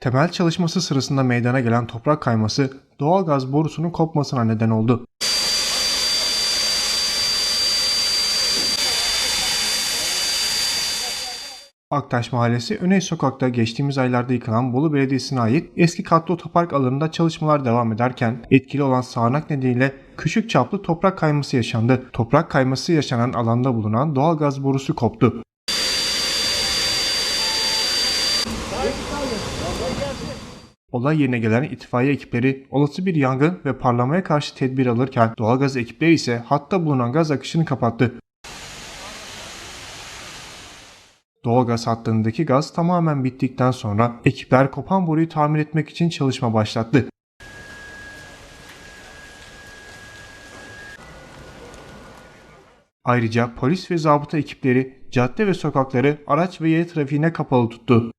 Temel çalışması sırasında meydana gelen toprak kayması doğal gaz borusunun kopmasına neden oldu. Aktaş Mahallesi Öney Sokak'ta geçtiğimiz aylarda yıkılan Bolu Belediyesi'ne ait eski katlı otopark alanında çalışmalar devam ederken etkili olan sağanak nedeniyle küçük çaplı toprak kayması yaşandı. Toprak kayması yaşanan alanda bulunan doğal gaz borusu koptu. Olay yerine gelen itfaiye ekipleri olası bir yangın ve parlamaya karşı tedbir alırken doğalgaz ekipleri ise hatta bulunan gaz akışını kapattı. Doğalgaz hattındaki gaz tamamen bittikten sonra ekipler kopan boruyu tamir etmek için çalışma başlattı. Ayrıca polis ve zabıta ekipleri cadde ve sokakları araç ve yaya trafiğine kapalı tuttu.